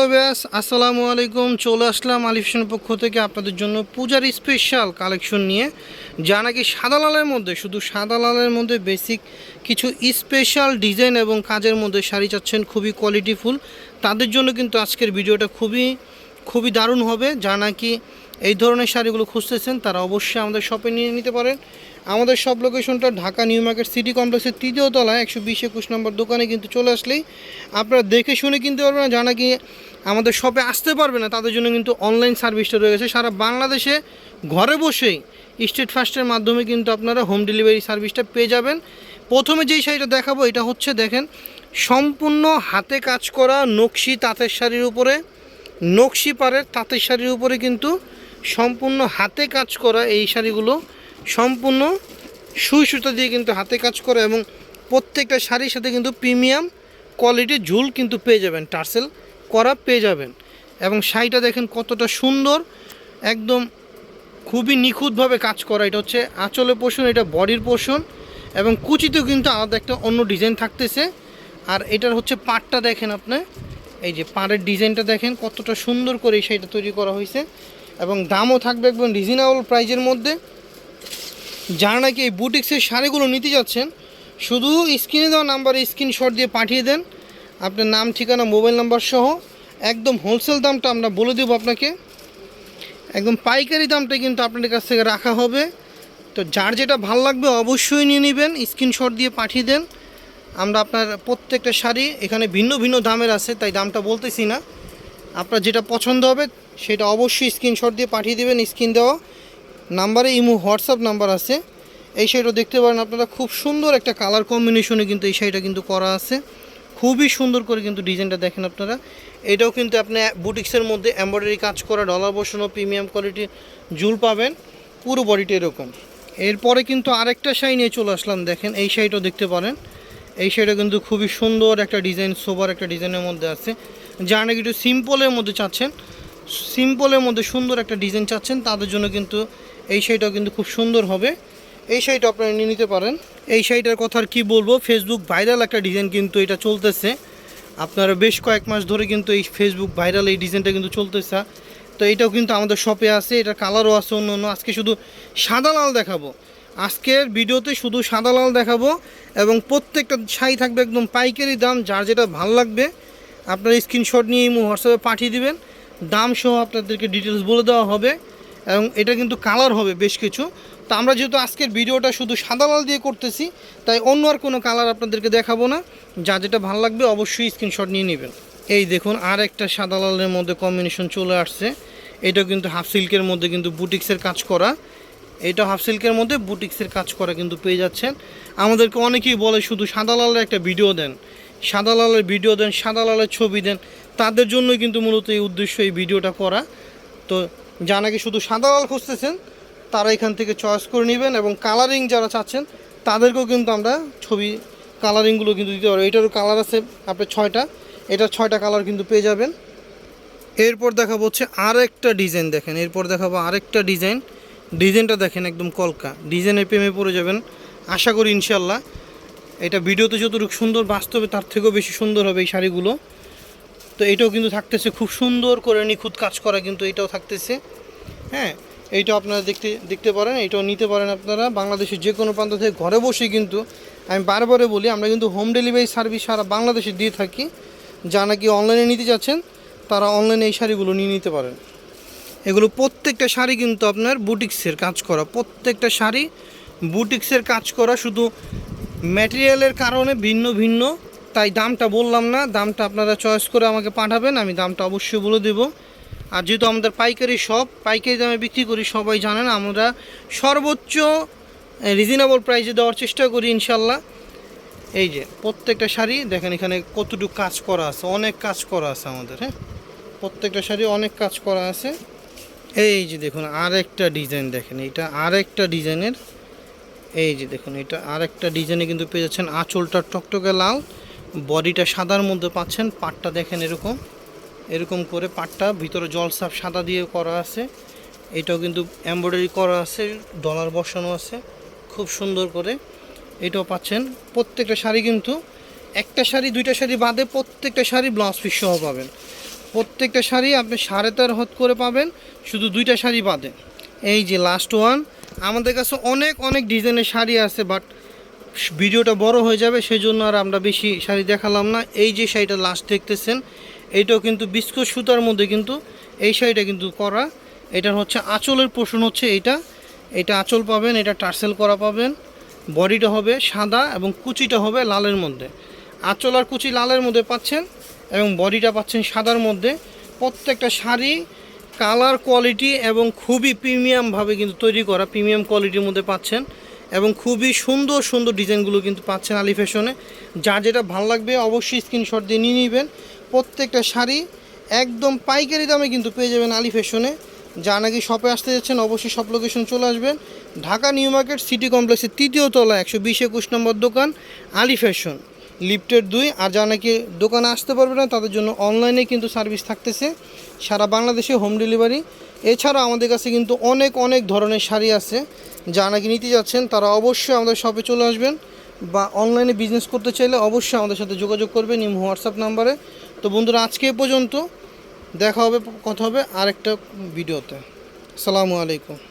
Hello ব্যাস আসসালামু আলাইকুম। চলে আসলাম আলিফশন পক্ষ থেকে আপনাদের জন্য পূজার স্পেশাল কালেকশন নিয়ে। যা নাকি সাদা লালের মধ্যে, শুধু সাদা লালের মধ্যে বেসিক কিছু স্পেশাল ডিজাইন এবং কাজের মধ্যে শাড়ি চাচ্ছেন খুবই কোয়ালিটিফুল তাদের জন্য কিন্তু আজকের ভিডিওটা খুবই খুবই দারুণ হবে। যা নাকি এই ধরনের শাড়িগুলো খুঁজতেছেন, তারা অবশ্যই আমাদের শপে নিয়ে নিতে পারেন। আমাদের সব লোকেশনটা ঢাকা নিউ মার্কেট সিটি কমপ্লেক্সের তৃতীয় তলায়, একশো বিশ একুশ নম্বর দোকানে কিন্তু চলে আসলেই। আপনারা দেখে শুনে কিনতে পারবেন না জানা কি আমাদের শপে আসতে পারবে না, তাদের জন্য কিন্তু অনলাইন সার্ভিসটা রয়েছে। সারা বাংলাদেশে ঘরে বসেই স্টেট ফাস্টের মাধ্যমে কিন্তু আপনারা হোম ডেলিভারি সার্ভিসটা পেয়ে যাবেন। প্রথমে যেই শাড়িটা দেখাবো, এটা হচ্ছে দেখেন, সম্পূর্ণ হাতে কাজ করা নকশি তাঁতের শাড়ির উপরে, নকশি পাড়ের তাঁতের শাড়ির উপরে কিন্তু সম্পূর্ণ হাতে কাজ করা এই শাড়িগুলো সম্পূর্ণ সুই সুতা দিয়ে কিন্তু হাতে কাজ করা এবং প্রত্যেকটা শাড়ির সাথে কিন্তু প্রিমিয়াম কোয়ালিটির ঝুল কিন্তু পেয়ে যাবেন, টার্সেল করা পেয়ে যাবেন। এবং শাড়িটা দেখেন কতটা সুন্দর, একদম খুবই নিখুঁতভাবে কাজ করা। এটা হচ্ছে আঁচলের পোষণ, এটা বডির পোষণ এবং কুচিতেও কিন্তু আলাদা একটা অন্য ডিজাইন থাকতেছে। আর এটার হচ্ছে পাটটা দেখেন আপনি, এই যে পাড়ের ডিজাইনটা দেখেন কতটা সুন্দর করে এই শাড়িটা তৈরি করা হয়েছে। এবং দামও থাকবে একদম রিজনেবল প্রাইজের মধ্যে। যারা নাকি এই বুটিক্সের শাড়িগুলো নিতে যাচ্ছেন, শুধু স্ক্রিনে দেওয়া নাম্বারে স্ক্রিনশট দিয়ে পাঠিয়ে দেন। আপনার নাম, ঠিকানা মোবাইল নাম্বার সহ একদম হোলসেল দামটা আমরা বলে দেবো আপনাকে। একদম পাইকারি দামটা কিন্তু আপনাদের কাছ থেকে রাখা হবে। তো যার যেটা ভালো লাগবে অবশ্যই নিয়ে নেবেন স্ক্রিনশট দিয়ে পাঠিয়ে দেন। আমরা আপনার প্রত্যেকটা শাড়ি এখানে ভিন্ন ভিন্ন দামের আছে, তাই দামটা বলতেছি না। আপনার যেটা পছন্দ হবে, সেটা অবশ্যই স্ক্রিনশট দিয়ে পাঠিয়ে দেবেন স্ক্রিন দেওয়া নাম্বারে ইমো, হোয়াটসঅ্যাপ নাম্বার আছে। এই শাড়িটা দেখতে পারেন আপনারা, খুব সুন্দর একটা কালার কম্বিনেশনে কিন্তু এই শাড়িটা কিন্তু করা আছে। খুবই সুন্দর করে কিন্তু ডিজাইনটা দেখেন আপনারা। এটাও কিন্তু আপনি বুটিক্সের মধ্যে এমব্রয়ডারি কাজ করা ডলার বসানো প্রিমিয়াম কোয়ালিটির জুল পাবেন, পুরো বডিটা এরকম। এরপরে কিন্তু আরেকটা শাড়ি নিয়ে চলে আসলাম, দেখেন এই শাড়িটাও দেখতে পারেন। এই শাড়িটা কিন্তু খুবই সুন্দর একটা ডিজাইন সোবার একটা ডিজাইনের মধ্যে আছে। যারা নাকি একটু সিম্পলের মধ্যে চাচ্ছেন। সিম্পলের মধ্যে সুন্দর একটা ডিজাইন চাচ্ছেন। তাদের জন্য কিন্তু এই শাড়িটাও কিন্তু খুব সুন্দর হবে। এই শাড়িটা আপনারা নিয়ে নিতে পারেন। এই শাড়িটার কথা আর কী বলব ফেসবুক ভাইরাল একটা ডিজাইন কিন্তু এটা চলতেছে। আপনারা বেশ কয়েক মাস ধরে কিন্তু এই ফেসবুক ভাইরাল এই ডিজাইনটা কিন্তু চলতেছে। তো এটাও কিন্তু আমাদের শপে আছে, এটার কালারও আছে অন্য অন্য। আজকে শুধু সাদা লাল দেখাবো। আজকের ভিডিওতে শুধু সাদা লাল দেখাবো এবং প্রত্যেকটা শাড়ি থাকবে একদম পাইকারি দাম, যার যেটা ভালো লাগবে। আপনার স্ক্রিনশট নিয়ে ইমো হোয়াটসঅ্যাপে পাঠিয়ে দিবেন। দাম সহ আপনাদেরকে ডিটেলস বলে দেওয়া হবে এবং এটা কিন্তু কালার হবে বেশ কিছু। তো আমরা যেহেতু আজকের ভিডিওটা শুধু সাদা লাল দিয়ে করতেছি, তাই অন্য আর কোনো কালার আপনাদেরকে দেখাবো না। যা যেটা ভালো লাগবে অবশ্যই স্ক্রিনশট নিয়ে নেবেন। এই দেখুন, আর একটা সাদা লালের মধ্যে কম্বিনেশন চলে আসছে। এটা কিন্তু হাফ সিল্কের মধ্যে কিন্তু বুটিক্সের কাজ করা। এটা হাফ সিল্কের মধ্যে বুটিক্সের কাজ করা কিন্তু পেয়ে যাচ্ছেন। আমাদেরকে অনেকেই বলে শুধু সাদা লালের একটা ভিডিও দেন। সাদা লালের ভিডিও দেন সাদা লালের ছবি দেন, তাদের জন্যই কিন্তু মূলত এই উদ্দেশ্য এই ভিডিওটা করা। তো যা নাকি শুধু সাদা লাল খুঁজতেছেন, তারা এখান থেকে চয়েস করে নেবেন এবং কালারিং যারা চাচ্ছেন, তাদেরকেও কিন্তু আমরা ছবি কালারিংগুলো কিন্তু দিতে পারব। এটারও কালার আছে আপনার ছয়টা এটার ছয়টা কালার কিন্তু পেয়ে যাবেন। এরপর দেখাবো হচ্ছে আরেকটা ডিজাইন দেখেন, এরপর দেখাবো আরেকটা ডিজাইন ডিজাইনটা দেখেন একদম কলকা ডিজাইনের প্রেমে পড়ে যাবেন। আশা করি ইনশাল্লাহ এটা ভিডিওতে যতটুকু সুন্দর বাস্তবে তার থেকেও বেশি সুন্দর হবে এই শাড়িগুলো। তো এটাও কিন্তু থাকতেছে, খুব সুন্দর করে নিখুঁত কাজ করা কিন্তু এটাও থাকতেছে। হ্যাঁ এইটাও আপনারা দেখতে দেখতে পারেন, এটাও নিতে পারেন আপনারা। বাংলাদেশের যে কোনো প্রান্ত থেকে ঘরে বসে কিন্তু, আমি বারবারে বলি, আমরা কিন্তু হোম ডেলিভারি সার্ভিস সারা বাংলাদেশে দিয়ে থাকি। যা নাকি অনলাইনে নিতে যাচ্ছেন, তারা অনলাইনে এই শাড়িগুলো নিয়ে নিতে পারেন। এগুলো প্রত্যেকটা শাড়ি কিন্তু আপনার বুটিক্সের কাজ করা, প্রত্যেকটা শাড়ি বুটিক্সের কাজ করা, শুধু ম্যাটেরিয়ালের কারণে ভিন্ন ভিন্ন, তাই দামটা বললাম না। দামটা আপনারা চয়েস করে আমাকে পাঠাবেন, আমি দামটা অবশ্যই বলে দেব। আর যেহেতু আমাদের পাইকারি শপ পাইকারি দামে বিক্রি করি, সবাই জানেন, আমরা সর্বোচ্চ রিজনেবল প্রাইসে দেওয়ার চেষ্টা করি, ইনশাল্লাহ। এই যে, প্রত্যেকটা শাড়ি, দেখেন এখানে কতটুকু কাজ করা আছে, অনেক কাজ করা আছে আমাদের হ্যাঁ? প্রত্যেকটা শাড়ি অনেক কাজ করা আছে। এই যে দেখুন, আরেকটা ডিজাইন দেখেন, এটা আরেকটা ডিজাইনের এই যে দেখুন, এটা আর একটা ডিজাইনে কিন্তু পেয়ে যাচ্ছেন আঁচলটা টকটকে লাল। বডিটা সাদার মধ্যে পাচ্ছেন, পাটটা দেখেন এরকম। এরকম করে পাটটা, ভিতরে জলসাপ সাদা দিয়ে করা আছে। এটাও কিন্তু এমব্রয়ডারি করা আছে, ডলার বসানো আছে, খুব সুন্দর করে। এটাও পাচ্ছেন, প্রত্যেকটা শাড়ি কিন্তু, একটা শাড়ি, দুইটা শাড়ি বাদে প্রত্যেকটা শাড়ি ব্লাউজ পিস সহ পাবেন। প্রত্যেকটা শাড়ি আপনি সাড়ে তেরো হাত করে পাবেন, শুধু দুইটা শাড়ি বাদে। এই যে লাস্ট ওয়ান আমাদের কাছে অনেক অনেক ডিজাইনের শাড়ি আছে বাট ভিডিওটা বড় হয়ে যাবে সেই জন্য আর আমরা বেশি শাড়ি দেখালাম না। এই যে শাড়িটা লাস্ট দেখতেছেন এইটাও কিন্তু বিস্কুট সুতার মধ্যে কিন্তু এই শাড়িটা কিন্তু করা। এটার হচ্ছে আঁচলের পোষণ হচ্ছে এইটা এটা আঁচল পাবেন, এটা টার্সেল করা পাবেন। বডিটা হবে সাদা এবং কুচিটা হবে লালের মধ্যে। আঁচল আর কুচি লালের মধ্যে পাচ্ছেন এবং বডিটা পাচ্ছেন সাদার মধ্যে। প্রত্যেকটা শাড়ি কালার কোয়ালিটি এবং খুবই প্রিমিয়ামভাবে কিন্তু তৈরি করা, প্রিমিয়াম কোয়ালিটির মধ্যে পাচ্ছেন এবং খুবই সুন্দর সুন্দর ডিজাইনগুলো কিন্তু পাচ্ছেন আলি ফ্যাশনে। যার যেটা ভালো লাগবে অবশ্যই স্ক্রিনশট দিয়ে নিয়ে নেবেন। প্রত্যেকটা শাড়ি একদম পাইকারি দামে কিন্তু পেয়ে যাবেন আলি ফ্যাশনে। যা নাকি শপে আসতে যাচ্ছেন অবশ্যই সব লোকেশন চলে আসবেন। ঢাকা নিউ মার্কেট সিটি কমপ্লেক্সের তৃতীয় তলা, একশো বিশ একুশ নম্বর দোকান, আলি ফ্যাশন। লিফটের দুই, আর যা নাকি দোকানে আসতে পারবে না, তাদের জন্য অনলাইনে কিন্তু সার্ভিস থাকতেছে। সারা বাংলাদেশে হোম ডেলিভারি এছাড়া আমাদের কাছে কিন্তু অনেক অনেক ধরনের শাড়ি আছে। যা নাকি নিতে যাচ্ছেন, তারা অবশ্যই আমাদের শপে চলে আসবেন। বা অনলাইনে বিজনেস করতে চাইলে অবশ্যই আমাদের সাথে যোগাযোগ করবেন ইম হোয়াটসঅ্যাপ নাম্বারে। তো বন্ধুরা, আজকে এ পর্যন্ত। দেখা হবে, কথা হবে আরেকটা ভিডিওতে। আসসালামু আলাইকুম।